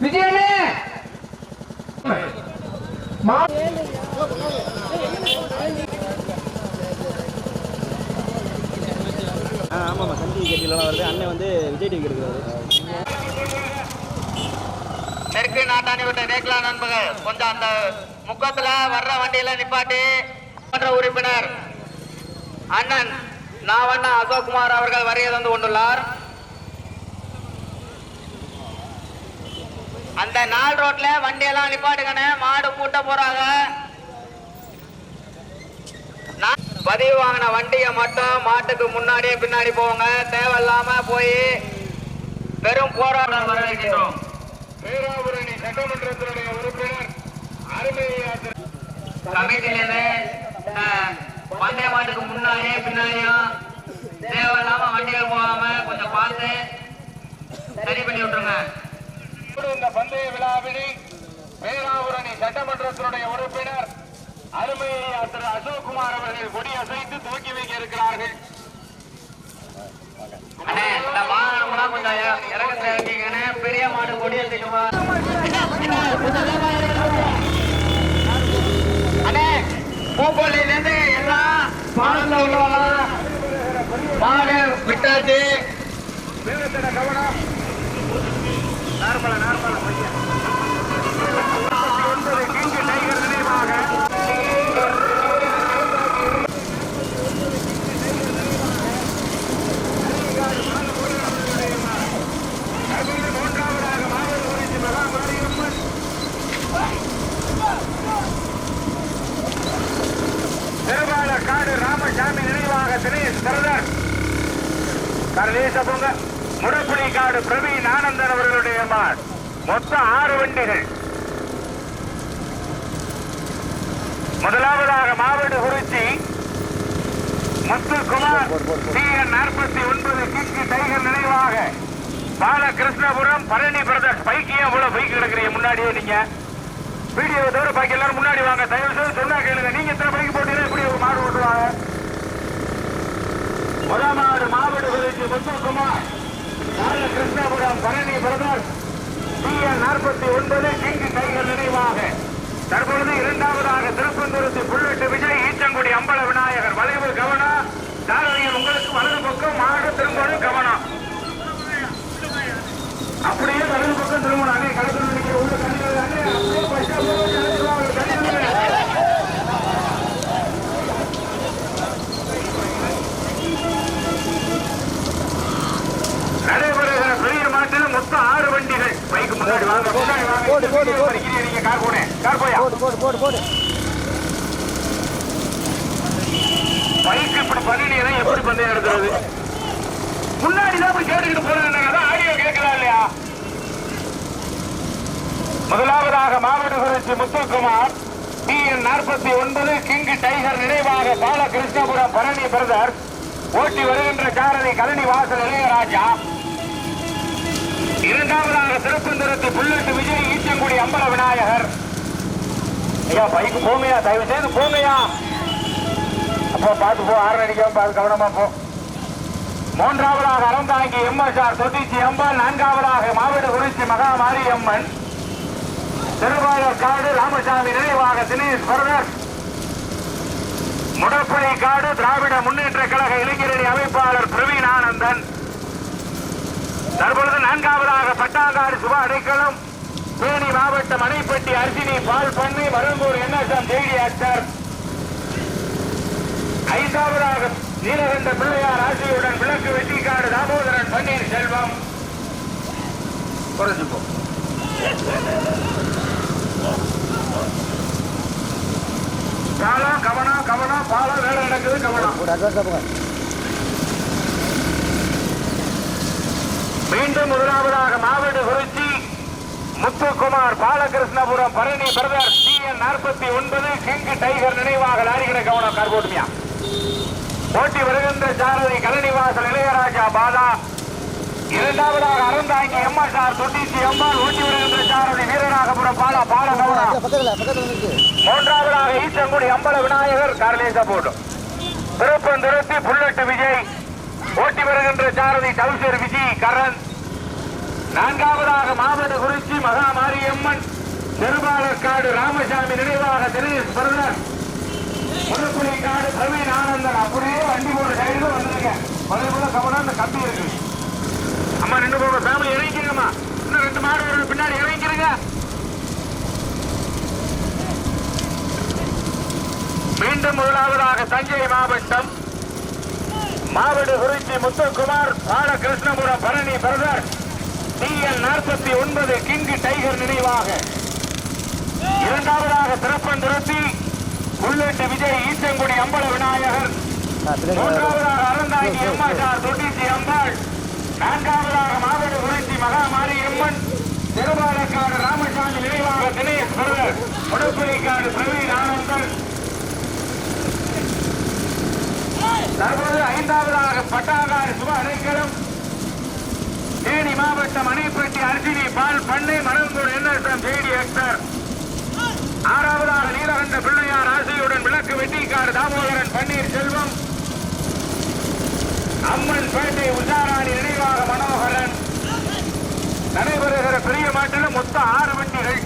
விஜயனே ஆ ஆமாம்மா Sun TV கேட்டிலாம் வருது அண்ணன் வந்து விஜய் டிவி எடுக்கிறாரு தெற்கு நாட்டாணி விட்ட நேக்கலா நண்பர்கள் கொஞ்சம் அந்த முக்கத்துல வர்ற வண்டியில நிப்பாட்டி மன்ற உறுப்பினர் அண்ணன் நாவண்ணா அசோக்குமார் அவர்கள் வருகை தந்து கொண்டுள்ளார். அந்த நாள் ரோட்ல வண்டியெல்லாம் நிப்பாட்டுங்கண்ணே மாடு பூட்ட போறாங்க. நான் பதிவு வாங்கின வண்டியை மட்டும் மாட்டுக்கு முன்னாடியே பின்னாடி போவாங்க. தேவையில்லாம போய் பெரும் போராட்டம் வரவேற்கிறோம் பேராவூரணி சட்டமன்றத்தினுடைய உறுப்பினர் அருமை கமிட்டியிலிருந்து பந்தய மாட்டுக்கு முன்னாடியே பின்னாடியும் தேவையில்லாம வண்டிகள் போகாம கொஞ்சம் பார்த்து சரி பண்ணி விட்டுருங்க. இந்த பந்தய விழாவினை பேராவூரணி சட்டமன்றத்தினுடைய உறுப்பினர் அருமை திரு அசோக்குமார் அவர்கள் கொடி அசைத்து துவக்கி வைக்க இருக்கிறார்கள். கொஞ்சம் இற- இறக்கத்துல இறக்கிங்கண்ணே பெரிய மாடு கொடி எடுத்துக்குமா அண்ணே பூப்பள்ளியில இருந்து எல்லாம் பாடத்துல உள்ளவங்க மாடு விட்டாச்சு. கவனம் நார்மலா நார்மலா கரலேச பொங்க முடப்புலி காடு பிரவீன் ஆனந்தன் அவர்களுடைய மாட். மொத்தம் ஆறு வண்டிகள். முதலாவதாக மாவட்ட குறிச்சி முத்துக்குமார் டிஎன் நாற்பத்தி ஒன்பது கிக்கு டைகர் நினைவாக. பாலகிருஷ்ணபுரம் பழனி பிரதர்ஸ் பைக்கியம் போல பைக் கிடக்குறீங்க முன்னாடியே நீங்க. வீடியோ தவிர பாக்கி எல்லாரும் முன்னாடி வாங்க. தயவு செய்து சொன்னா கேளுங்க. நீங்க இத்தனை பைக் போட்டீங்கன்னா எப்படி ஒரு மாடு ஓட்டுவாங்க. முதலாவது மாவட்ட விருது முத்துக்குமார் பாலகிருஷ்ணபுரம் பழனி பிரதர்ஸ் டிஎன் நாற்பத்தி ஒன்பது கிங்கு கைகள் நினைவாக. தற்பொழுது இரண்டாவதாக திருப்பந்துருத்தி புல்லட்டு விஜய் ஈச்சங்குடி அம்பல விநாயகர் வளைவு கவனம் தாரணியில் உங்களுக்கு வலது பக்கம் மாடு திரும்பணும் கவனம் அப்படியே வலது பக்கம் திரும்பணும் அண்ணே கலந்து நினைக்கிற உள்ள கண்ணிகள் அண்ணே அப்படியே ஆறு வண்டிகள். பைக்கு முன்னாடி வாங்க முன்னாடி வாங்க போடு, போடு, போடு. நீங்க கார் போனே கார் போயா? போடு போடு போடு போடு. பைக் இப்படி பண்ணினீங்கன்னா எப்படி பந்தயம் எடுக்கிறது? முன்னாடி தான் போய் கேட்டுக்கிட்டு போறாங்க அதான் ஆடியோ கேட்கலாம் இல்லையா? முதலாவதாக மாவட்ட குறிச்சி முத்துக்குமார் டிஎன் நாற்பத்தி ஒன்பது கிங் டைகர் நினைவாக பாலகிருஷ்ணபுரம் பழனி பிரதர் ஓட்டி வருகின்ற சாரதி கழனி வாசல் இளையராஜா இரண்டாவதாக திருப்பந்திரத்து புல்லட்டு விஜய் ஈச்சங்குடி அம்பல விநாயகர். ஐயா பைக்கு போமையா தயவு செய்து போமையா அப்போ பார்த்து போ ஆறு அடிக்காம பார்த்து கவனமா போ. மூன்றாவதாக அறந்தாங்கி எம்எஸ்ஆர் தொட்டிச்சி அம்பாள் நான்காவதாக மாவட்ட குறிச்சி மகா மாரியம்மன் திருவாளர் காடு ராமசாமி நினைவாக தினேஷ் பரதர். காடு திராவிட முன்னேற்ற கழக இளைஞரணி அமைப்பாளர் பிரவீன் ஆனந்தன் தற்பொழுது நான்காவதாக பட்டாங்காடு சுபா அடைக்கலம் தேனி மாவட்டம் அணைப்பட்டி அர்ஜினி பால் பண்ணை மருங்கூர் என்எஸ்எம் ஜெய்டி ஆக்டர். ஐந்தாவதாக நீலகண்ட பிள்ளையார் ஆசியுடன் விளக்கு வெட்டிக்காடு தாமோதரன் பன்னீர் செல்வம். குறைஞ்சுப்போ காலம் கவனம் கவனம் பாலம் வேலை நடக்குது கவனம் போடு அட்வான்ஸாக போங்க மீண்டும் முதலாவதாக மாவட்ட குறிச்சி முத்துக்குமார் பாலகிருஷ்ணபுரம் பழனி பிரதர் டிஎன் நாற்பத்தி ஒன்பது கிங் டைகர் நினைவாக லாரிகிற கவனம் கார்கோட்டுமியா. போட்டி வருகின்ற சாரதி கலனிவாசல் இளையராஜா பாலா இரண்டாவதாக அறந்தாங்கி எம்எஸ்ஆர் தொட்டிச்சி அம்பாள் ஓட்டி வருகின்ற சாரதி வீரராகபுரம் பாலா பால கவனம் பக்கத்தில் பக்கத்தில் வந்துருக்கு மூன்றாவதாக ஈச்சங்குடி அம்பல விநாயகர் கார்லேசா போட்டும் திருப்பந்துரத்தி புல்லட்டு விஜய். ஓட்டி வருகின்ற சாரதி டவுசர் விஜி கரண். நான்காவதாக மாவட்ட குறிச்சி மகா மாரியம்மன் திருபாலக்காடு ராமசாமி நினைவாக தினேஷ் பிரதர் முதுக்குழி பிரவீன் ஆனந்தன். அப்படியே வண்டி போற சைடு வந்துருங்க. மதுரை கவனம் அந்த கம்பி இருக்கு. அம்மா நின்று போக ஃபேமிலி இறங்கிக்கிறோம்மா இன்னும் ரெண்டு மாடு வருது பின்னாடி இறங்கிக்கிறங்க. மீண்டும் முதலாவதாக தஞ்சை மாவட்டம் Mavadu Kurichi Muthukumar Balakrishnapuram Bharani brother T L நாற்பத்தி ஒன்பது கிங் டைகர் நினைவாக. இரண்டாவதாக திருப்பந்துரத்தி உள்ளட்டு விஜய் ஈச்சங்குடி அம்பல விநாயகர். மூன்றாவதாக அறந்தாங்கி எம்மாசார் தொட்டிச்சி அம்பாள். நான்காவதாக மாவடு குறிச்சி மகாமாரியம்மன் திருபாலக்காடு ராமசாமி நினைவாக தினேஷ் பிரதர் உடப்புலிக்காடு பிரவீன் ஆனந்தன். தற்போது ஐந்தாவதாக பட்டாகாடு சுப அடைக்கலம் தேனி மாவட்டம் அணைப்பட்டி அர்ஜினி பால் பண்ணை மரங்கூர் என்எஸ்எம் ஜேடி எக்டர் ஆறாவதாக நீலகண்ட பிள்ளையார் ஆசையுடன் விளக்கு வெட்டிக்கார் தாமோதரன் பன்னீர் செல்வம். அம்மன் பேட்டை உஷாராணி நினைவாக மனோகரன். நடைபெறுகிற பெரிய மாட்டில் மொத்தம் ஆறு வண்டிகள்.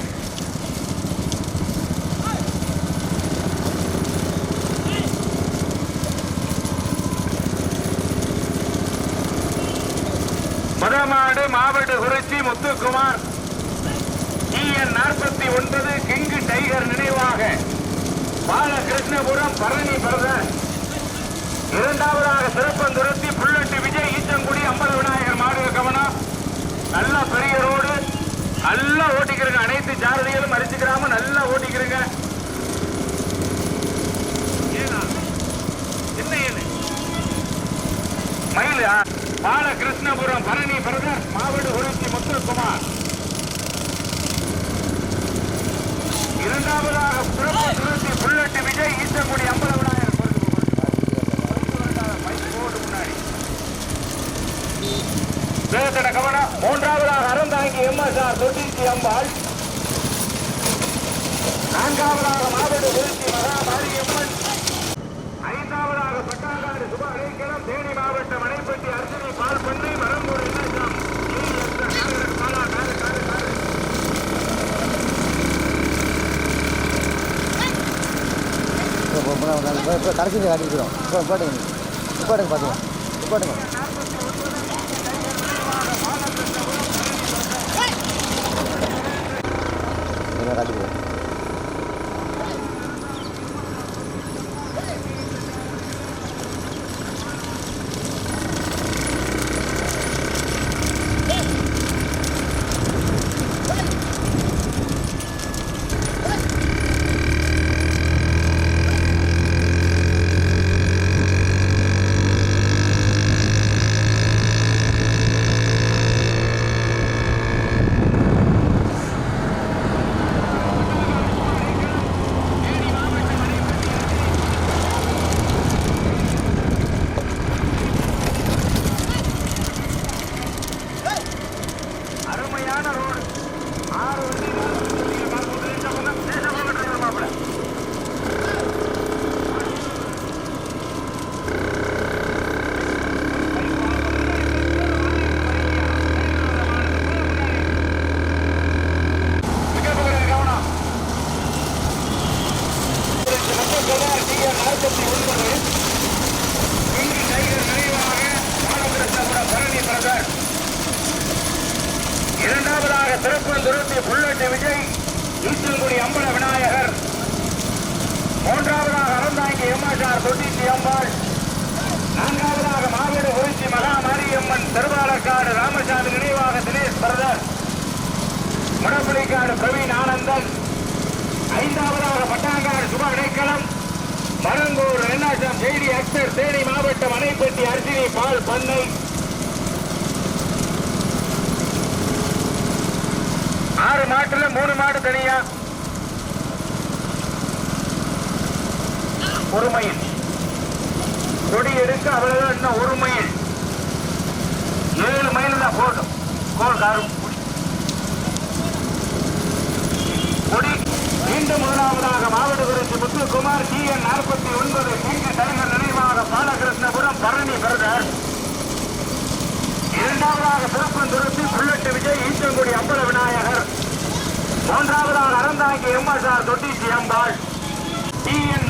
முதமாடு மாவட்ட குறிச்சி முத்துக்குமார். இஎன் நாற்பத்தி ஒன்பது கிங்கு டைகர் நினைவாக. பாலகிருஷ்ணபுரம் பழனி பிரதர். இரண்டாவதாக சிறப்பந்துரத்தி புல்லட்டு விஜய் ஈச்சங்குடி அம்பல விநாயகர் மாடு கவனம் நல்ல பெரிய ரோடு. நல்லா ஓட்டிக்கிறங்க. அனைத்து ஜாரதிகளும் அரிச்சுக்கிறாம நல்லா ஓட்டிக்கிறங்க. என்ன ஏனு? மயில்? ஆ, பாலகிருஷ்ணபுரம் பரணி பிரதர் மாவடு குறிச்சி முத்துக்குமார். இரண்டாவதாக சிறப்பு திருச்சி புல்லட்டு விஜய் ஈச்சங்குடி அம்பல விநாயகர் முன்னாடி. வேகத்தட கவனம். மூன்றாவதாக அறந்தாங்கி எம்எஸ்ஆர் தொட்டிச்சி அம்பாள். நான்காவதாக மாவட்ட குறிச்சி மகா மாரியம்மன் ஐந்தாவதாக சுப அடைக்கலம் தேனி மாவட்டம் அணைப்பட்டி அர்ஜுனி பால் பண்ணை மரம்பூர் என்னம் பாலா காரு காரு காரு இப்போ கடைசி காட்டிக்கிறோம் இப்போ போட்டுங்க போட்டுங்க பார்த்துக்கலாம் போட்டுங்க காட்டிக்கிறோம் அருமையான ரோடு ஆறு வண்டி நாலு வண்டி, நீங்க பார்க்கும்போது இந்த பக்கம், இந்த பக்கம் driver மாப்பிள்ளை. மிக மிக கவனம். இதற்கு மொத்தத்தில் டிஎன் நாற்பத்தி ஒன்பது இங்கு டைகர் நினைவாக பாலகிருஷ்ணபுரம் பழனி பிரதர் இரண்டாவதாக திருப்பந்துருத்தி புல்லட்டு விஜய் ஈச்சல்குடி அம்பல விநாயகர் மூன்றாவதாக அறந்தாங்கி எம்ஆர் தொட்டிச்சி அம்பாள் நான்காவதாக மாவீடு குறிச்சி மகாமாரியம்மன் திருவாலக்காடு ராமசாமி நினைவாக தினேஷ் பிரதர். முடப்புலிக்காடு பிரவீன் ஆனந்தன். ஐந்தாவதாக பட்டாங்காடு சுப இடைக்கலம் மரங்கூர் என்னாசம் செய்தி அக்டர் தேனி மாவட்டம் அணைப்பட்டி அர்ஜினி பால் பண்ணை. ஆறு மாட்டுல மூணு மாடு தனியா. ஒரு மைல் கொடி எடுக்க அவ்வளவு இன்னும் ஒரு மைல். ஏழு மைல் தான் போடும் கோல் காரும் கொடி. மீண்டும் முதலாவதாக மாவட்ட குறிச்சி முத்துக்குமார் டி என் நாற்பத்தி ஒன்பது கிங்கு தலைவர் நினைவாக பாலகிருஷ்ணபுரம் பரணி பிரதர் இரண்டாவதாக திருப்பந்துருத்தி புல்லட்டு விஜய் ஈச்சங்குடி அம்பல விநாயகர். மூன்றாவதாக Aranthangi MSR Thottichi Ambal. T N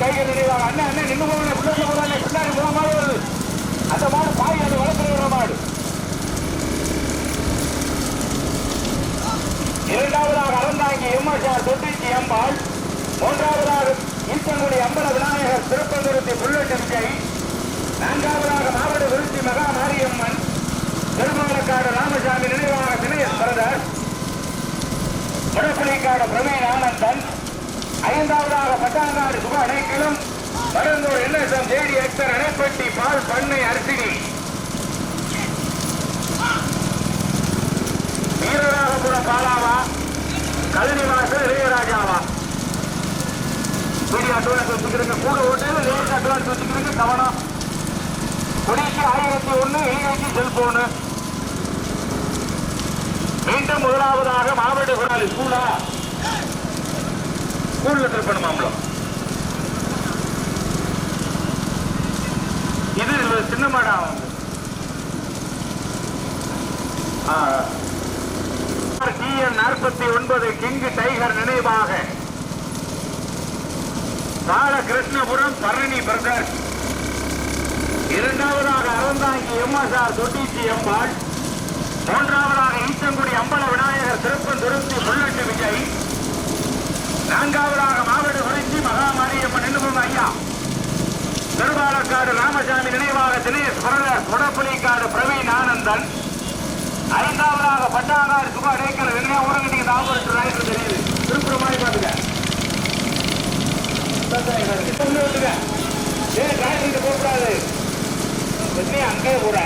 கிங்கி நினைவாக அண்ணன் அண்ணன் நின்று போகணும். பிள்ளைங்க போறாங்க பின்னாடி போக மாதிரி வருது. அந்த மாடு பாய் அது வளர்த்துற மாடு. இரண்டாவதாக அறந்தாங்கி எம்எஸ்ஆர் தொட்டிச்சி அம்பாள் மூன்றாவதாக ஈச்சங்குடி அம்பல விநாயகர் திருப்பந்துருத்தி புல்லட்டு விஜய் நான்காவதாக மாவட்ட விருத்தி மகா மாரியம்மன். திருமணக்காடு ராமசாமி நினைவாக தினேஷ் பிரதர். முடப்புலிக்காடு பிரவீன் ஆனந்தன். ஐந்தாவதாக பட்டாங்காடு சுப அணைக்கலம் பரந்தூர் என்எஸ்எம் ஜேடி எக்டர் அணைப்பட்டி பால் பண்ணை அரிசினி வீரராகபுரம் பாலாவா கழனிவாசல் இளையராஜாவா. மீடியா அட்வான்ஸ் வச்சுக்கிறீங்க கூட ஓட்டு லேட் அட்வான்ஸ் வச்சுக்கிறீங்க கவனம். கொடிக்கு ஆயிரத்தி ஒன்று ஈகைக்கு செல்போனு. மீண்டும் முதலாவதாக மாவட்ட குராலி ஸ்கூலா ஸ்கூல்ல மாம்பழம் இது சின்ன மாடா டிஎன் நாற்பத்தி ஒன்பது கிங்கு டைகர் நினைவாக. பாலகிருஷ்ணபுரம் பழனி பிரதர். இரண்டாவதாக அறந்தாங்கி எம்எஸ்ஆர் தொட்டிச்சி அம்பாள். மூன்றாவதாக ஈச்சங்குடி அம்பல விநாயகர் திருப்பன் திருப்தி புல்லட்டு விஜய். நான்காவதாக மாவட்ட குறிச்சி மகாமாரியம்மன் நின்றுபோங்க ஐயா. திருவாலக்காடு ராமசாமி நினைவாக தினேஷ் பிரதர் உடப்புலிக்காடு பிரவீன் ஆனந்தன். ஐந்தாவதாக பட்டாங்காடு சுபா டேக்கல் என்ன ஊரங்க நீங்க தாபரத்து தெரியுது. திருப்புற மாதிரி பாத்துக்க. ஏன் டிராயிங் போகக்கூடாது. என்ன அங்கே கூட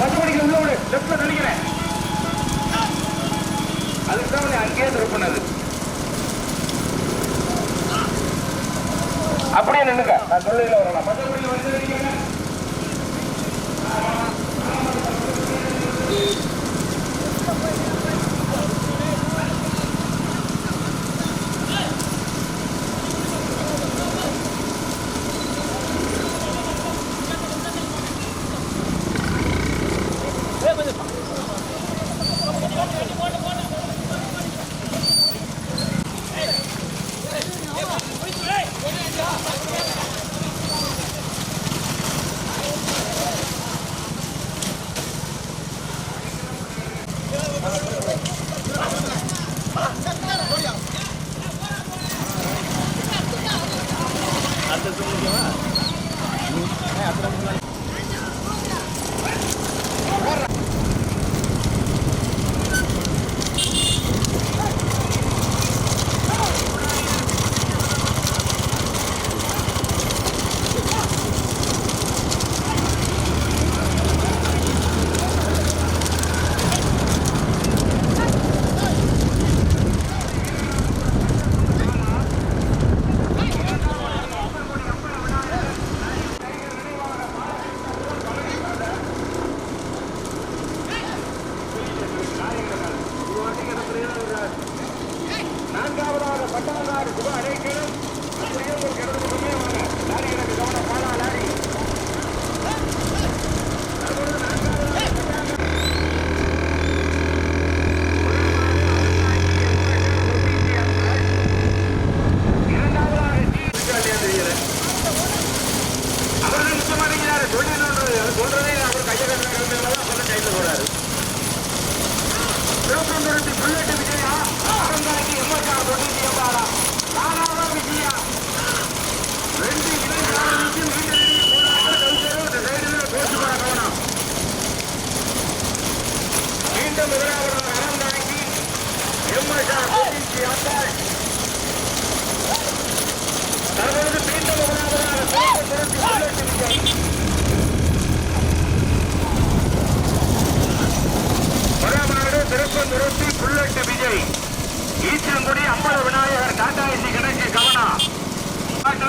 பத்து மணிக்கு உள்ள விடு. லெப்ட்ல நினைக்கிறேன் அதுக்கு தான் உன்னை அங்கேயே திருப்பினது. அப்படியே நின்னுங்க நான் சொல்லையில வரலாம்.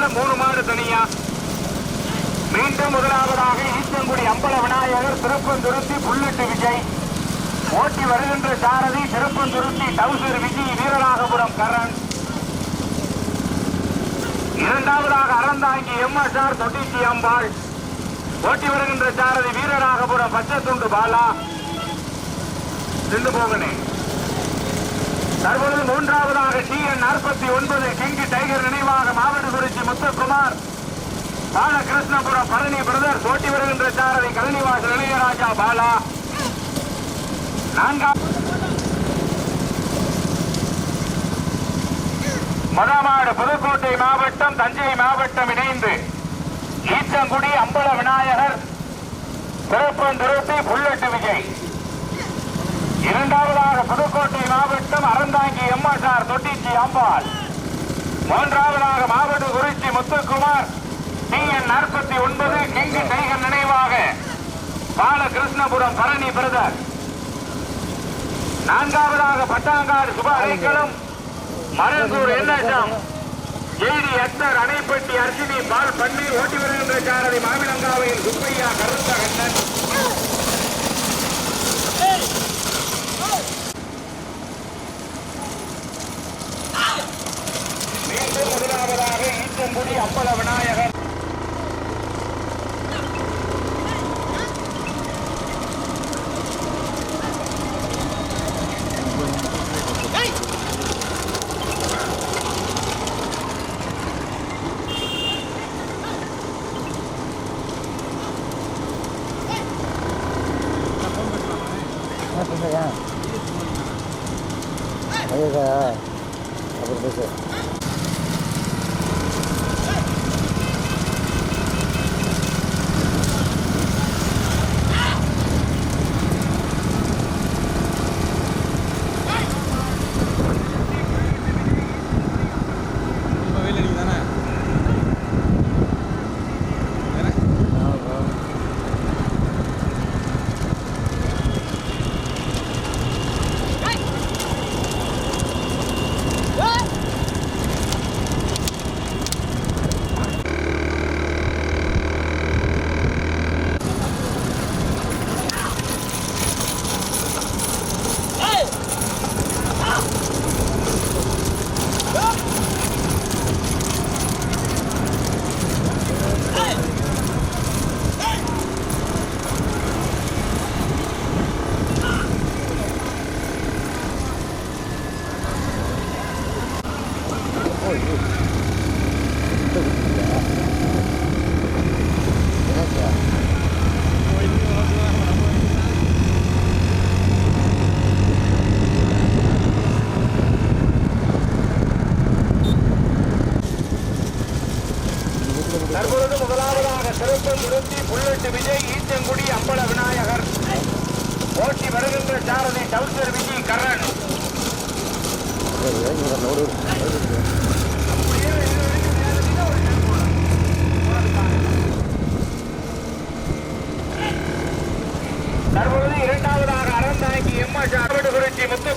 நாட்டுல மூணு மாடு தனியா. மீண்டும் முதலாவதாக ஈச்சங்குடி அம்பல விநாயகர் திருப்பந்துருத்தி புல்லட்டு விஜய். ஓட்டி வருகின்ற சாரதி திருப்பந்துருத்தி டவுசர் விஜய் வீரராகபுரம் கரண். இரண்டாவதாக அறந்தாங்கி எம்எஸ்ஆர் தொட்டிச்சி அம்பாள். ஓட்டி வருகின்ற சாரதி வீரராகபுரம் பச்சத்துண்டு பாலா. சென்று போகணே. தற்பொழுது மூன்றாவதாக டி என் நாற்பத்தி ஒன்பது கிங்கி டைகர் நினைவாக மாவட்ட முத்துக்குமார் பாலகிருஷ்ணபுரம் பழனி பிரதர் சோட்டி வருகின்ற சாரதி கலனிவாசல் இளையராஜா பாலா. நான்காம் மதமாடு புதுக்கோட்டை மாவட்டம் தஞ்சை மாவட்டம் இணைந்து ஈச்சங்குடி அம்பல விநாயகர் திருப்பந்துருத்தி புல்லட்டு விஜய். இரண்டாவதாக புதுக்கோட்டை மாவட்டம் அறந்தாங்கி எம்எஸ்ஆர் தொட்டிச்சி அம்பாள். மூன்றாவதாக மாவட்ட குறிச்சி முத்துக்குமார். டிஎன் நாற்பத்தி ஒன்பது கிங்கு டைகர் நினைவாக. பாலகிருஷ்ணபுரம் பழனி பிரதர். நான்காவதாக பட்டாங்காடு சுப மருந்தூர் என்எஸ்எம் ஜெய்டி அக்தர் அணைப்பட்டி அர்ஜினி பால் பன்னீர் ஓட்டி வருகின்ற சாரதி மாவிலங்காவையில் சுப்பையா கருத்த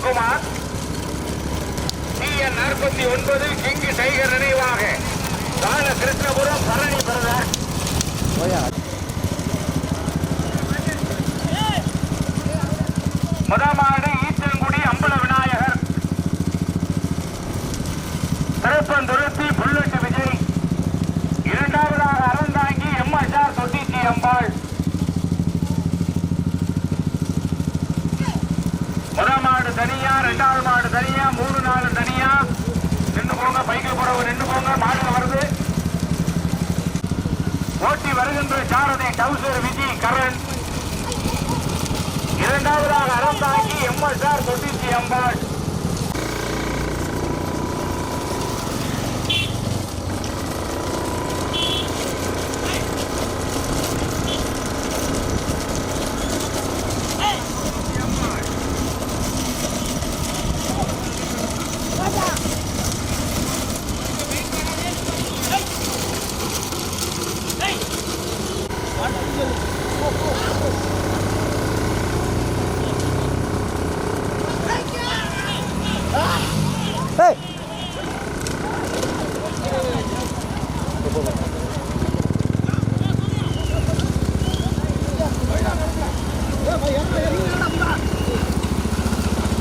அறுபடுகுறிச்சி டிஎன் நாற்பத்தி ஒன்பது கிங்கு டைகர் நினைவாக. கால கிருஷ்ணபுரம் பழனி பிரதர். போயா முதமாடு ஈச்சங்குடி அம்பல விநாயகர் திருப்பந்துருத்தி புல்லட்டு விஜய் இரண்டாவதாக அறந்தாங்கி எம்எஸ்ஆர் தொட்டிச்சி அம்பாள் முதல் மாடு தனியா ரெண்டாவது மாடு தனியா மூணு நாலு தனியா. நின்று போங்க பைக்கில் போறவங்க நின்று போங்க மாடுல வருது. ஓட்டி வருகின்ற சாரதி டவுசர் விஜய் கரண். இரண்டாவதாக Aranthangi MSR Thottichi Ambal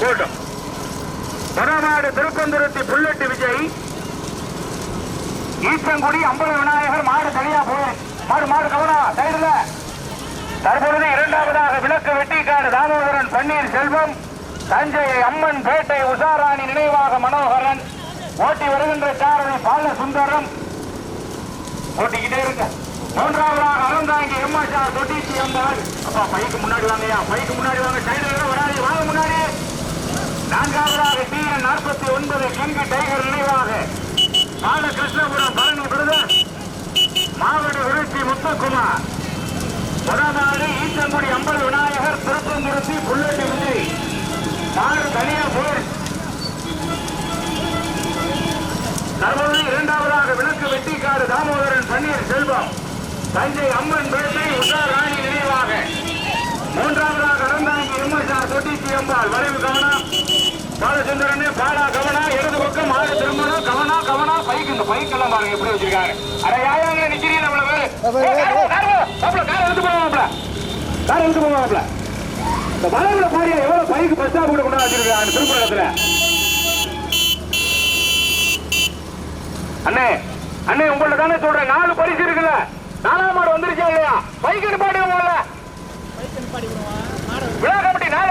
கூட்டம் வடநாடு திருப்பந்துருத்தி புல்லட்டு விஜய். ஈச்சங்குடி அம்பல விநாயகர் மாடு தனியா போய். மாடு மாடு கவனா சைடுல தற்பொழுது இரண்டாவதாக விளக்கு வெட்டிக்காடு தாமோதரன் பன்னீர் செல்வம். தஞ்சை அம்மன் பேட்டை உஷாராணி நினைவாக மனோகரன். ஓட்டி வருகின்ற சாரதி பால சுந்தரம் ஓட்டிக்கிட்டே இருக்க மூன்றாவதாக அறந்தாங்கி எம்மாஷா தொட்டிச்சி அம்பாள் அப்பா பைக்கு முன்னாடி வாங்கய்யா. பைக்கு முன்னாடி வாங்க. சைடுல வராது. வாங்க முன்னாடி. நான்காவதாக டிஎன் நாற்பத்தி ஒன்பது கிங்கு டைகர் நினைவாக பாலகிருஷ்ணபுரம் பழனி விருதர் மாவட்ட விருத்தி முத்துக்குமார். முதலாவது ஈச்சங்குடி அம்பல் விநாயகர் திருப்பங்குருத்தி புல்லட்டி விஜய். மாடு தனியா போர். தற்போது இரண்டாவதாக விளக்கு வெட்டிக்காடு தாமோதரன் பன்னீர் செல்வம். தஞ்சை அம்மன் பேட்டை உஷா ராணி நினைவாக. மூன்றாவதாக அறந்தாங்கி எம்எஸ்ஆர் தொட்டிச்சி அம்பாள் வரைவு கவனம் பாலச்சந்திரனே பாலா கவனா இடது பக்கம் மாடு திரும்பணும். கவனா கவனா பைக் இந்த பைக் எல்லாம் பாருங்க எப்படி வச்சிருக்காங்க அட யாயாங்க நிக்கிறீங்க நம்மள பேரு? கார் எடுத்து போவாப்ல கார் எடுத்து போவாப்ல இந்த வளைவுல பாரியா எவ்வளவு பைக் பஸ் ஸ்டாப் கூட கொண்டு வச்சிருக்காங்க இடத்துல அண்ணே அண்ணே உங்கள்ட்ட தானே சொல்றேன் நாலு பரிசு இருக்குல்ல. நாலாம் மாடு வந்துருச்சா இல்லையா? பைக் நிப்பாட்டுங்க முதல்ல விழா கமிட்டி நாலு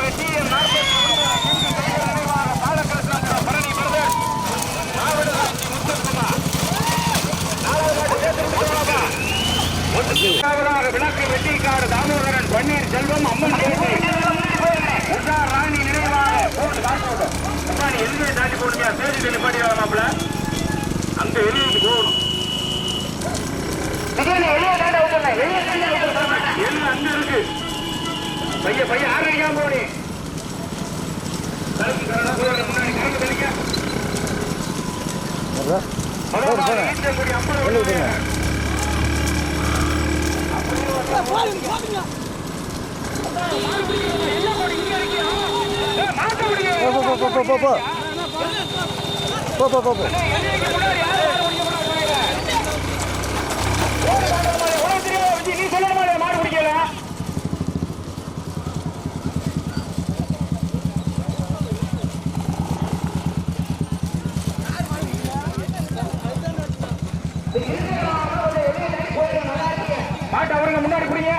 இதை நிப்பாட்டிடலாம் மாப்பிள அங்க வெளியே போகணும் என்ன அங்க இருக்கு? பையன் பையன் ஆறு அடிக்காம போனே. போ போ போ போ. போ போ போ மாட்டை அவருங்க முன்னாடி குடிங்க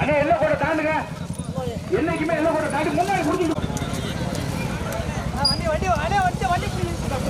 அண்ணே எல்லாம் கூட தாண்டுங்க. என்னைக்குமே என்ன கூட தாண்டி முன்னாடி குடிச்சுங்க